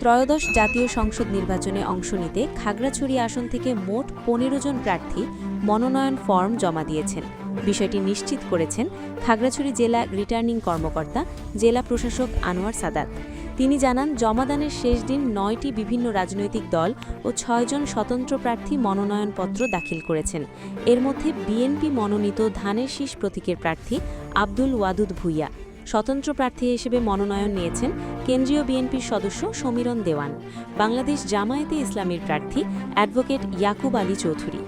ত্রয়োদশ জাতীয় সংসদ নির্বাচনে অংশ নিতে খাগড়াছড়ি আসন থেকে মোট পনেরো জন প্রার্থী মনোনয়ন ফর্ম জমা দিয়েছেন। বিষয়টি নিশ্চিত করেছেন খাগড়াছড়ি জেলা রিটার্নিং কর্মকর্তা, জেলা প্রশাসক আনোয়ার সাদাত। তিনি জানান, জমাদানের শেষ দিন নয়টি বিভিন্ন রাজনৈতিক দল ও ছয়জন স্বতন্ত্র প্রার্থী মনোনয়নপত্র দাখিল করেছেন। এর মধ্যে বিএনপি মনোনীত ধানের শীষ প্রতীকের প্রার্থী আব্দুল ওয়াদুদ ভুইয়া স্বতন্ত্র প্রার্থী হিসেবে মনোনয়ন নিয়েছেন কেন্দ্রীয় বিএনপির সদস্য সমীরণ দেওয়ান, বাংলাদেশ জামায়াতে ইসলামীর প্রার্থী অ্যাডভোকেট ইয়াকুব আলী চৌধুরী।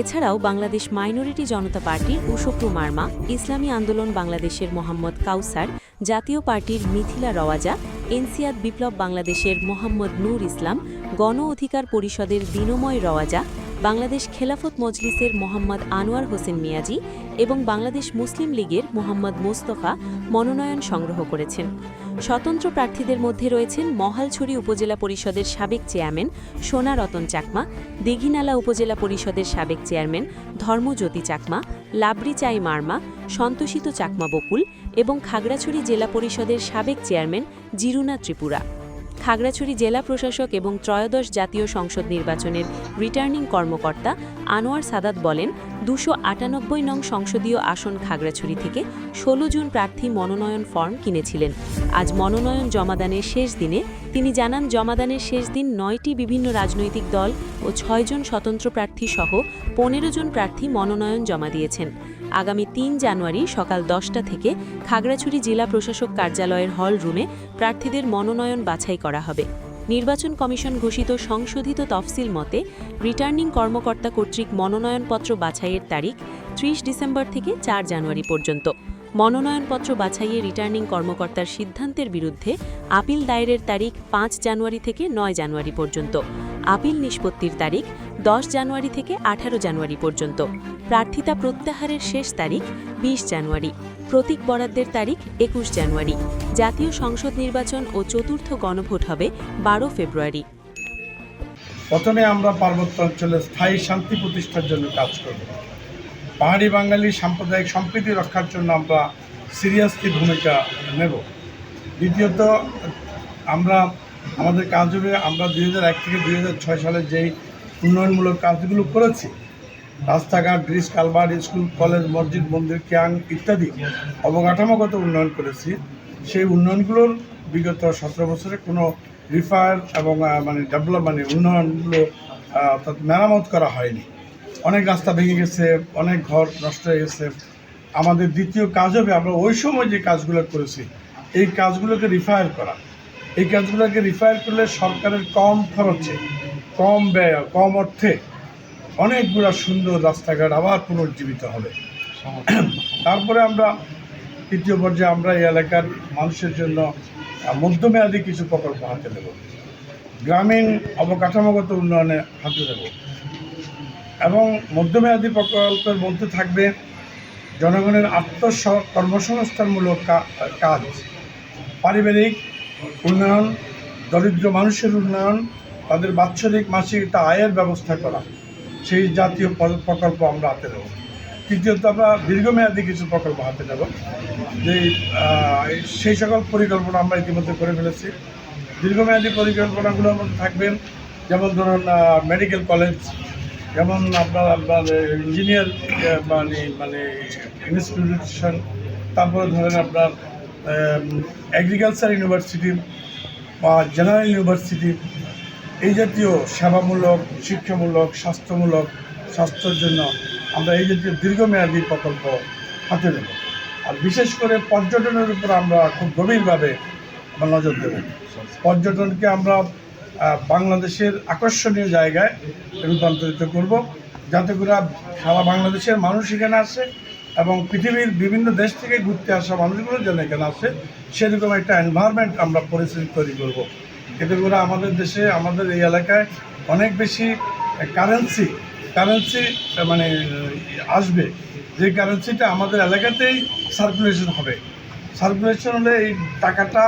এছাড়াও বাংলাদেশ মাইনরিটি জনতা পার্টির উশপ্রু মার্মা, ইসলামী আন্দোলন বাংলাদেশের মোহাম্মদ কাউসার, জাতীয় পার্টির মিথিলা রওয়াজা এনসিয়াদ বিপ্লব বাংলাদেশের মোহাম্মদ নূর ইসলাম, গণ অধিকার পরিষদের দিনময় রওয়াজা বাংলাদেশ খেলাফত মজলিসের মোহাম্মদ আনোয়ার হোসেন মিয়াজি এবং বাংলাদেশ মুসলিম লীগের মোহাম্মদ মোস্তফা মনোনয়ন সংগ্রহ করেছেন। স্বতন্ত্র প্রার্থীদের মধ্যে রয়েছেন মহালছড়ি উপজেলা পরিষদের সাবেক চেয়ারম্যান সোনা রতন চাকমা, দিঘিনালা উপজেলা পরিষদের সাবেক চেয়ারম্যান ধর্মজ্যোতি চাকমা লাবড়িচাই মার্মা, সন্তোষিত চাকমা বকুল এবং খাগড়াছড়ি জেলা পরিষদের সাবেক চেয়ারম্যান জিরুনা ত্রিপুরা। খাগড়াছড়ি জেলা প্রশাসক এবং ত্রয়োদশ জাতীয় সংসদ নির্বাচনের রিটার্নিং কর্মকর্তা আনোয়ার সাদাত বলেন, দুশো আটানব্বই নং সংসদীয় আসন খাগড়াছড়ি থেকে ষোলো জুন প্রার্থী মনোনয়ন ফর্ম কিনেছিলেন। আজ মনোনয়ন জমাদানের শেষ দিনে তিনি জানান, জমাদানের শেষ দিন নয়টি বিভিন্ন রাজনৈতিক দল ও ছয়জন স্বতন্ত্র প্রার্থী সহ পনেরো জন প্রার্থী মনোনয়ন জমা দিয়েছেন। আগামী তিন জানুয়ারি সকাল দশটা থেকে খাগড়াছড়ি জেলা প্রশাসক কার্যালয়ের হল রুমে প্রার্থীদের মনোনয়ন বাছাই করা হবে। নির্বাচন কমিশন ঘোষিত সংশোধিত তফসিল মতে রিটার্নিং কর্মকর্তা কর্তৃক মনোনয়নপত্র বাছাইয়ের তারিখ ত্রিশ ডিসেম্বর থেকে চার জানুয়ারি পর্যন্ত। মনোনয়নপত্র বাছাইয়ে রিটার্নিং কর্মকর্তার সিদ্ধান্তের বিরুদ্ধে আপিল দায়েরের তারিখ পাঁচ জানুয়ারি থেকে নয় জানুয়ারি পর্যন্ত। আপিল নিষ্পত্তির তারিখ দশ জানুয়ারি থেকে আঠারো জানুয়ারি পর্যন্ত। প্রার্থিতা প্রত্যাহারের শেষ তারিখ বিশ জানুয়ারি, প্রতীক বরাদ্দের তারিখ একুশ জানুয়ারি। জাতীয় সংসদ নির্বাচন ও চতুর্থ গণভোট হবে বারো ফেব্রুয়ারি। প্রথমে আমরা পার্বত্য অঞ্চলে স্থায়ী শান্তি প্রতিষ্ঠার জন্য কাজ করব। পাহাড়ি বাঙালি সাম্প্রদায়িক সম্প্রীতি রক্ষার জন্য আমরা সিরিয়াসলি ভূমিকা নেব। দ্বিতীয়ত, আমরা, আমাদের কাজ হবে, আমরা দুই হাজার এক থেকে দুই হাজার ছয় সালে যেই উন্নয়নমূলক কাজগুলো করেছি রাস্তাঘাট, ব্রিজ, কালভার্ট, স্কুল, কলেজ, মসজিদ, মন্দির, ক্যাং ইত্যাদি অবকাঠামোগত উন্নয়ন করেছি। সেই উন্নয়নগুলোর বিগত সতেরো বছরে কোনো রিফায়ার এবং মানে ডেভেলপ মানে উন্নয়নগুলো অর্থাৎ মেরামত করা হয়নি। অনেক রাস্তা ভেঙে গেছে, অনেক ঘর নষ্ট হয়ে গেছে। আমাদের দ্বিতীয় কাজ হবে, আমরা ওই সময় যে কাজগুলো করেছি, এই কাজগুলোকে রিফায়ার করা। এই কাজগুলোকে রিফায়ার করলে সরকারের কম খরচে, কম ব্যয়, কম অর্থে অনেকগুলো সুন্দর রাস্তাঘাট আবার পুনর্জীবিত হবে। তারপরে আমরা তৃতীয় পর্যায়ে আমরা এই এলাকার মানুষের জন্য মধ্যমেয়াদী কিছু প্রকল্প হাতে নেব। গ্রামীণ অবকাঠামোগত উন্নয়নে হাতে দেব এবং মধ্যমেয়াদী প্রকল্পের মধ্যে থাকবে জনগণের আত্মস কর্মসংস্থানমূলক কাজ। পারিবারিক উন্নয়ন, দরিদ্র মানুষের উন্নয়ন, তাদের বাৎসরিক মাসিক একটা আয়ের ব্যবস্থা করা। সেই জাতীয় প্রকল্প আমরা হাতে নেব। তৃতীয়ত আমরা দীর্ঘমেয়াদী কিছু প্রকল্প হাতে নেব। যে সেই সকল পরিকল্পনা আমরা ইতিমধ্যে করে ফেলেছি। দীর্ঘমেয়াদী পরিকল্পনাগুলোর মধ্যে থাকবেন। যেমন ধরুন মেডিকেল কলেজ যেমন আপনার আপনার ইঞ্জিনিয়ার মানে মানে ইনস্টিটিউশন তারপরে ধরেন আপনার এগ্রিকালচার ইউনিভার্সিটি বা জেনারেল ইউনিভার্সিটি এই জাতীয় সেবামূলক, শিক্ষামূলক, স্বাস্থ্যমূলক, স্বাস্থ্যের জন্য আমরা এই জাতীয় দীর্ঘমেয়াদী প্রকল্প হাতে দেব আর বিশেষ করে পর্যটনের উপর আমরা খুব গভীরভাবে আমরা নজর দেব। পর্যটনকে আমরা বাংলাদেশের আকর্ষণীয় জায়গায় রূপান্তরিত করব। যাতে করে সারা বাংলাদেশের মানুষ এখানে আসে এবং পৃথিবীর বিভিন্ন দেশ থেকে ঘুরতে আসা মানুষগুলো যেন এখানে আসে, সেরকম একটা এনভায়রনমেন্ট আমরা পরিস্থিতি তৈরি করব। এতে করে আমাদের দেশে, আমাদের এই এলাকায় অনেক বেশি কারেন্সি কারেন্সি মানে আসবে। যে কারেন্সিটা আমাদের এলাকাতেই সার্কুলেশন হবে। সার্কুলেশন হলে এই টাকাটা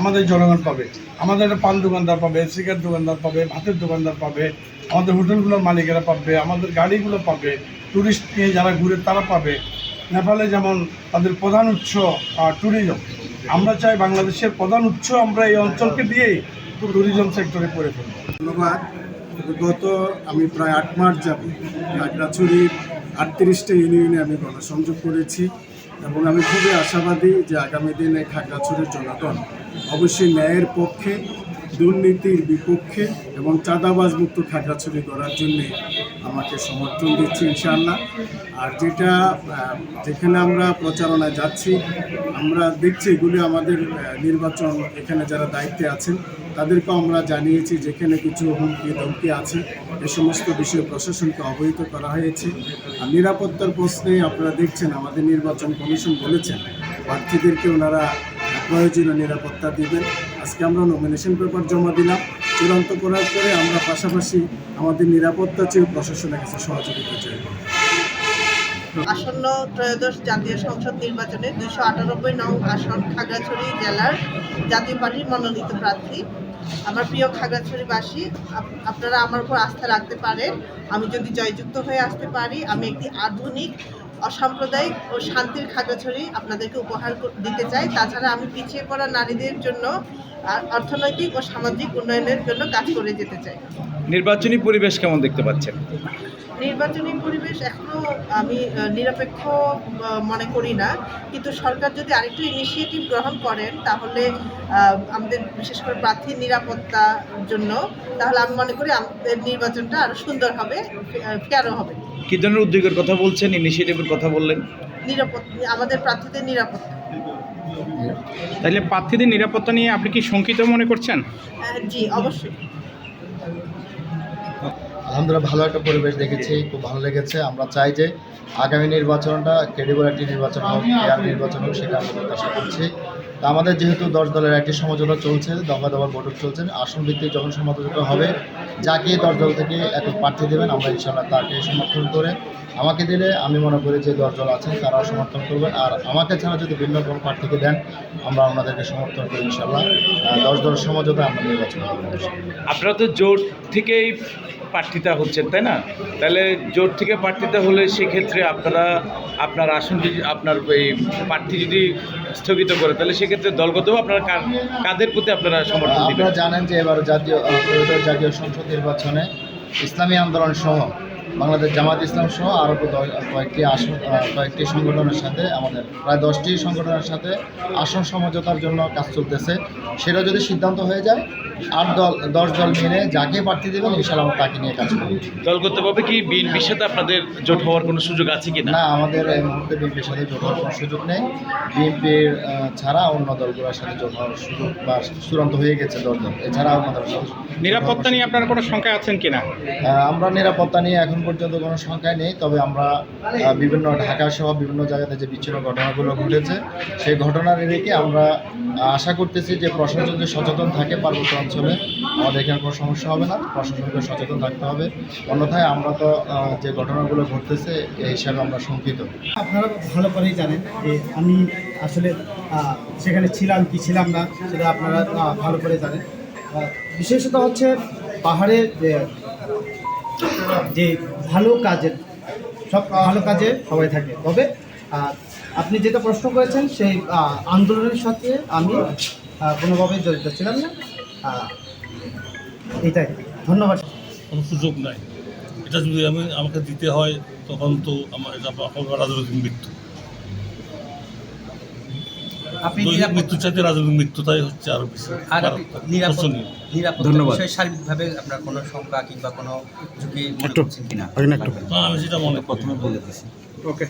আমাদের জনগণ পাবে। আমাদের পান দোকানদার পাবে সিগারেট দোকানদার পাবে, ভাতের দোকানদার পাবে, আমাদের হোটেলগুলোর মালিকেরা পাবে, আমাদের গাড়িগুলো পাবে ট্যুরিস্ট নিয়ে যারা ঘুরে তারা পাবে। নেপালে যেমন তাদের প্রধান উৎস ট্যুরিজম আমরা চাই বাংলাদেশের প্রধান উৎস আমরা এই অঞ্চলকে দিয়েই ট্যুরিজম সেক্টরে করে ধন্যবাদ। গত আমি প্রায় আট মাস যাব খাগড়াছড়ির আটত্রিশটা ইউনিয়নে আমি গণসংযোগ করেছি এবং আমি খুবই আশাবাদী যে আগামী দিনে খাগড়াছড়ির জনগণ অবশ্যই ন্যায়ের পক্ষে, দুর্নীতির বিপক্ষে এবং চাঁদাবাজ মুক্ত খাগড়াছড়ি করার জন্যে আমাকে সমর্থন দিচ্ছে ইনশাআল্লাহ। আর যেটা যেখানে আমরা প্রচারণায় যাচ্ছি, আমরা দেখছি এগুলি আমাদের নির্বাচন এখানে যারা দায়িত্বে আছেন, তাদেরকেও আমরা জানিয়েছি যেখানে কিছু হুমকি ধমকি আছে, এ সমস্ত বিষয়ে প্রশাসনকে অবহিত করা হয়েছে। আর নিরাপত্তার প্রশ্নে আপনারা দেখছেন, আমাদের নির্বাচন কমিশন বলেছেন, প্রার্থীদেরকে ওনারা প্রয়োজনীয় নিরাপত্তা দিবেন। আজকে আমরা নমিনেশন পেপার জমা দিলাম। চূড়ান্ত করার পরে আমরা পাশাপাশি আমাদের নিরাপত্তা চেয়ে প্রশাসনের কাছে সহযোগিতা চাইব আসন্ন ত্রয়োদশ জাতীয় সংসদ নির্বাচনে দুইশো আটানব্বই নং আসন খাগড়াছড়ি জেলার জাতীয় পার্টির মনোনীত প্রার্থী। আমার প্রিয় খাগড়াছড়িবাসী আপনারা আমার উপর আস্থা রাখতে পারেন। আমি যদি জয়যুক্ত হয়ে আসতে পারি, আমি একটি আধুনিক অসাম্প্রদায়িক ও শান্তির খাগড়াছড়ি আপনাদেরকে উপহার দিতে চাই। তাছাড়া আমি পিছিয়ে পড়া নারীদের জন্য অর্থনৈতিক ও সামাজিক উন্নয়নের জন্য কাজ করে যেতে চাই। নির্বাচনী পরিবেশ কেমন দেখতে পাচ্ছেন? নির্বাচনী পরিবেশ এখনও আমি নিরপেক্ষ মনে করি না। কিন্তু সরকার যদি আরেকটু ইনিশিয়েটিভ গ্রহণ করেন তাহলে আমাদের বিশেষ করে প্রার্থীর নিরাপত্তার জন্য তাহলে আমি মনে করি আমাদের নির্বাচনটা আরও সুন্দর হবে ফেয়ারও হবে। কি ধরনের উদ্যোগের কথা বলছেন? ইনিশিয়েটিভের কথা বললেন। নিরাপত্তা আমাদের প্রার্থীদের নিরাপত্তা। তাহলে প্রার্থীদের নিরাপত্তা নিয়ে আপনি কি শঙ্কিত মনে করছেন? আহ, জি অবশ্যই। আলহামদুলিল্লাহ ভালো একটা পরিবেশ দেখেছি, খুব ভালো লেগেছে। আমরা চাই যে আগামী নির্বাচনটা ক্রেডিবল একটি নির্বাচন হোক এয়ার নির্বাচন হোক, সেটা আমরা প্রত্যাশা করছি। তা আমাদের যেহেতু দশ দলের একটি সমঝোতা চলছে, দফা দফার বৈঠক চলছে, আসন ভিত্তিক যখন সমঝোতা হবে, যাকে দশ দল থেকে এত প্রার্থী দেবেন, আমরা ইনশাল্লাহ তাকে সমর্থন করে আমাকে দিলে আমি মনে করি যে দশ দল আছেন তারাও সমর্থন করবেন। আর আমাকে ছাড়া যদি ভিন্ন কোনো প্রার্থীকে দেন আমরা ওনাদেরকে সমর্থন করি ইনশাল্লাহ। দশ দলের সমঝোতা আমরা নির্বাচন করব আপনারা তো জোট থেকেই প্রার্থিতা হচ্ছেন তাই না? তাহলে জোট থেকে প্রার্থিতা হলে সেক্ষেত্রে আপনারা আপনার আসন যদি আপনার এই প্রার্থী যদি স্থগিত করে তাহলে সেক্ষেত্রে দলগতও আপনারা কাদের প্রতি আপনারা সমর্থন আপনারা জানেন যে এবার জাতীয় জাতীয় সংসদ নির্বাচনে ইসলামী আন্দোলন সহ বাংলাদেশ জামাত ইসলাম সহ আরও কয়েকটি আসন কয়েকটি সংগঠনের সাথে আমাদের প্রায় দশটি সংগঠনের সাথে আসন সমঝোতার জন্য কাজ চলতেছে। সেটা যদি সিদ্ধান্ত হয়ে যায় আট দল দশ দল মিলে যাকে প্রার্থী দেবেন ইনশাল্লাহ আমরা তাকে নিয়ে কাজ করব। দলগতভাবে কি বিএনপির সাথে আপনাদের জোট হওয়ার কোনো সুযোগ আছে কি না? আমাদের এই মুহূর্তে বিএনপির সাথে জোট হওয়ার কোনো সুযোগ নেই। বিএনপির ছাড়া অন্য দলগুলোর সাথে জোট হওয়ার সুযোগ বা চূড়ান্ত হয়ে গেছে দশ দল। এছাড়া আমাদের নিরাপত্তা নিয়ে আপনার কোনো শঙ্কা আছেন কিনা আমরা নিরাপত্তা নিয়ে এখন পর্যন্ত কোনো সংখ্যায় নেই, তবে আমরা বিভিন্ন ঢাকা সহ বিভিন্ন জায়গাতে যে বিচ্ছিন্ন ঘটনাগুলো ঘটেছে, সেই ঘটনার রেখে আমরা আশা করতেছি যে প্রশাসন যে সচেতন থাকে পার্বত্য অঞ্চলে। আমাদের এখানে কোনো সমস্যা হবে না, প্রশাসনকে সচেতন থাকতে হবে। অন্যথায় আমরা তো যে ঘটনাগুলো ঘটতেছে, এই হিসাবে আমরা শঙ্কিত। আপনারা ভালো করেই জানেন যে আমি আসলে সেখানে ছিলাম কি ছিলাম না, সেটা আপনারা ভালো করে জানেন। বিশেষত হচ্ছে পাহাড়ের যে যে ভালো কাজের, সব ভালো কাজে সবাই থাকে। তবে আপনি যেটা প্রশ্ন করেছেন, সেই আন্দোলনের সাথে আমি কোনোভাবে জড়িত ছিলাম না। এটাই। ধন্যবাদ। কোনো সুযোগ নাই। এটা যদি আমি, আমাকে দিতে হয়, তখন তো আমার এটা রাজনৈতিক মৃত্যু। আপনি মৃত্যু চাইতে রাজনৈতিক মৃত্যুটাই হচ্ছে আরও বেশি আর নিরাপদ। বিষয়ে সার্বিকভাবে আপনার কোনো শঙ্কা কিংবা কোনো ঝুঁকি মনে করছেন কিনা? আমি সেটা মনে প্রথমে বলে দিছি। ওকে